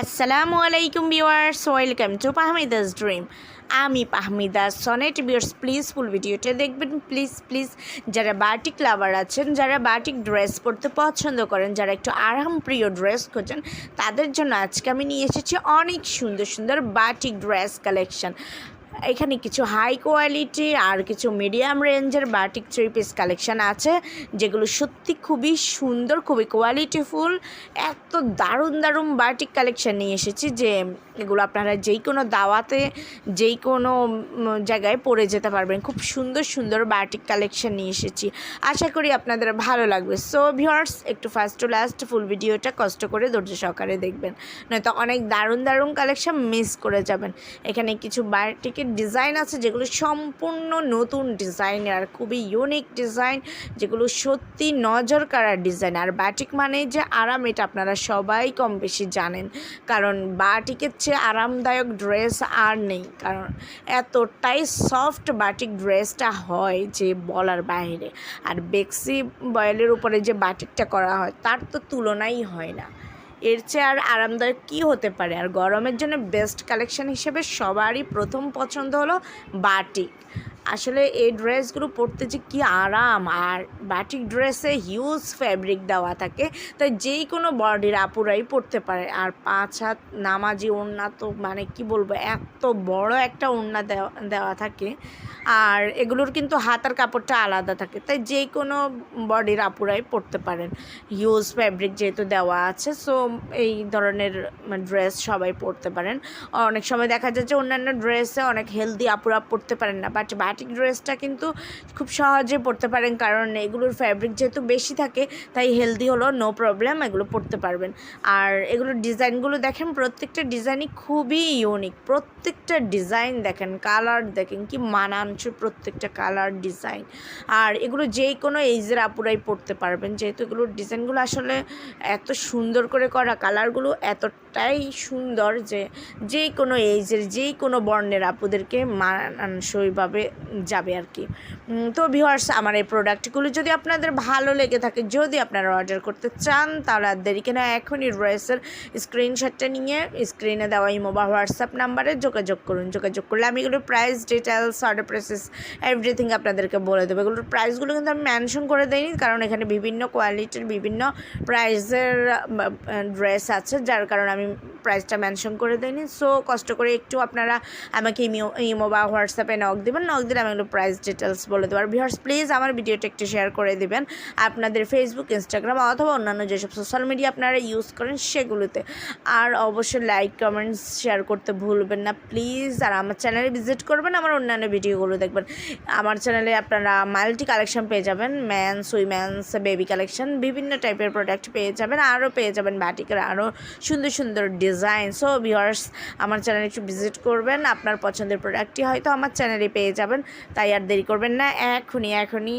আসসালামু আলাইকুম viewers welcome to Pahmida's dream আমি Pahmida Sonet viewers please full ভিডিওটা দেখবেন। প্লিজ প্লিজ যারা বাটিক লাভার আছেন, যারা বাটিক ড্রেস পরতে পছন্দ করেন, যারা একটু আরামপ্রিয় ড্রেস খোঁজেন, তাদের জন্য আজকে আমি নিয়ে এসেছি অনেক সুন্দর সুন্দর বাটিক ড্রেস কালেকশন এখানে কিছু হাই কোয়ালিটি আর কিছু মিডিয়াম রেঞ্জের বাটিক থ্রি পিস কালেকশান আছে, যেগুলো সত্যি খুবই সুন্দর, খুবই কোয়ালিটিফুল এত দারুণ দারুণ বাটিক কালেকশান নিয়ে এসেছি যে এগুলো আপনারা যেই কোনো দাওয়াতে যেই কোনো জায়গায় পরে যেতে পারবেন। খুব সুন্দর সুন্দর বাটিক কালেকশান নিয়ে এসেছি। আশা করি আপনাদের ভালো লাগবে। সো ভিউয়ার্স একটু ফার্স্ট টু লাস্ট ফুল ভিডিওটা কষ্ট করে ধৈর্য সহকারে দেখবেন। নয়তো অনেক দারুণ দারুণ কালেকশান মিস করে যাবেন। এখানে কিছু বাটিকের ডিজাইন আছে যেগুলো সম্পূর্ণ নতুন ডিজাইনের আর খুবই ইউনিক ডিজাইন, যেগুলো সত্যি নজর কাড়ার ডিজাইন। আর বাটিক মানে যে আরাম, এটা আপনারা সবাই কম বেশি জানেন। কারণ বাটিকের চেয়ে আরামদায়ক ড্রেস আর নেই। কারণ এতটাই সফট বাটিক ড্রেসটা হয় যে বলার বাইরে। আর বেক্সি বয়েলের উপরে যে বাটিকটা করা হয়, তার তো তুলনাই হয় না। এর চেয়ে আর আরামদায়ক কী হতে পারে? আর গরমের জন্য বেস্ট কালেকশন হিসেবে সবারই প্রথম পছন্দ হলো বাটিক। আসলে এই ড্রেসগুলো পরতে যে কী আরাম, আর বাটিক ড্রেসে হিউজ ফ্যাব্রিক দেওয়া থাকে, তাই যেই কোনো বডির আপুরাই পরতে পারে। আর পাঁচ হাত নামাজি ওড়না তো মানে কি বলব, এত বড় একটা ওড়না দেওয়া দেওয়া থাকে। আর এগুলোর কিন্তু হাতার কাপড়টা আলাদা থাকে, তাই যে কোনো বডির আপুরাই পরতে পারেন। হিউজ ফ্যাব্রিক যেহেতু দেওয়া আছে সো এই ধরনের ড্রেস সবাই পরতে পারেন। অনেক সময় দেখা যায় যে অন্যান্য ড্রেসে অনেক হেলদি আপুরা পরতে পারেন না বাট বাটিক ড্রেসটা কিন্তু খুব সহজে পরতে পারেন। কারণ এগুলোর ফ্যাব্রিক যেহেতু বেশি থাকে, তাই হেলদি হলো নো প্রবলেম এগুলো পরতে পারবেন। আর এগুলোর ডিজাইনগুলো দেখেন, প্রত্যেকটা ডিজাইনই খুবই ইউনিক প্রত্যেকটা ডিজাইন দেখেন কালার দেখেন, কি মানানসই প্রত্যেকটা কালার ডিজাইন আর এগুলো যেই কোনো এইজের আপুরাই পরতে পারবেন। যেহেতু এগুলোর ডিজাইনগুলো আসলে এত সুন্দর করে করা কালারগুলো এতটাই সুন্দর যে যেই কোনো এইজের যেই কোনো বর্ণের আপুদেরকে মানানসইভাবে যাবে আর কি। তো ভিউয়ার্স আমার এই প্রোডাক্টগুলো যদি আপনাদের ভালো লেগে থাকে, যদি আপনারা অর্ডার করতে চান, তাহলে আর দেরি কেনা, এখনই ড্রেসের স্ক্রিনশটটা নিয়ে স্ক্রিনে দেওয়া ইমো বা হোয়াটসঅ্যাপ নাম্বারে যোগাযোগ করুন, যোগাযোগ করলে আমি এগুলোর price details order process everything আপনাদেরকে বলে দেবো। এগুলোর প্রাইসগুলো কিন্তু আমি মেনশন করে দিইনি, কারণ এখানে বিভিন্ন কোয়ালিটির বিভিন্ন প্রাইসের ড্রেস আছে, যার কারণে আমি প্রাইসটা মেনশন করে দিইনি সো কষ্ট করে একটু আপনারা আমাকে ইমো বা হোয়াটসঅ্যাপে নক দেবেন। নক দিলে আমি এগুলো প্রাইস ডিটেলস বলে দেবো। আর ভিউয়ার্স প্লিজ আমার ভিডিওটা একটু শেয়ার করে দেবেন আপনাদের ফেসবুক ইনস্টাগ্রাম অথবা অন্যান্য যেসব সোশ্যাল মিডিয়া আপনারা ইউজ করেন সেগুলোতে। আর অবশ্যই লাইক কমেন্টস শেয়ার করতে ভুলবেন না। প্লিজ আর আমার চ্যানেলে ভিজিট করবেন, আমার অন্যান্য ভিডিওগুলো দেখবেন। আমার চ্যানেলে আপনারা মাল্টি কালেকশন পেয়ে যাবেন। ম্যানস উইম্যানস বেবি কালেকশন বিভিন্ন টাইপের প্রোডাক্ট পেয়ে যাবেন। আরও পেয়ে যাবেন বাটিকের আরও সুন্দর সুন্দর ডিজাইন সো ভিউয়ার্স আমার চ্যানেলে একটু ভিজিট করবেন। আপনার পছন্দের প্রোডাক্টটি হয়তো আমার চ্যানেলে পেয়ে যাবেন। তাই আর দেরি করবেন না। এখনই এখনই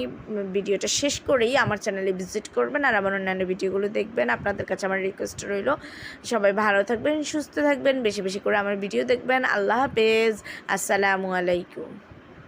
ভিডিওটা শেষ করেই আমার চ্যানেলে ভিজিট করবেন আর আমার অন্যান্য ভিডিওগুলো দেখবেন। আপনাদের কাছে আমার রিকোয়েস্ট রইল। সবাই ভালো থাকবেন, সুস্থ থাকবেন, বেশি বেশি করে আমার ভিডিও দেখবেন। আল্লাহ হাফেজ। আসসালামু আলাইকুম।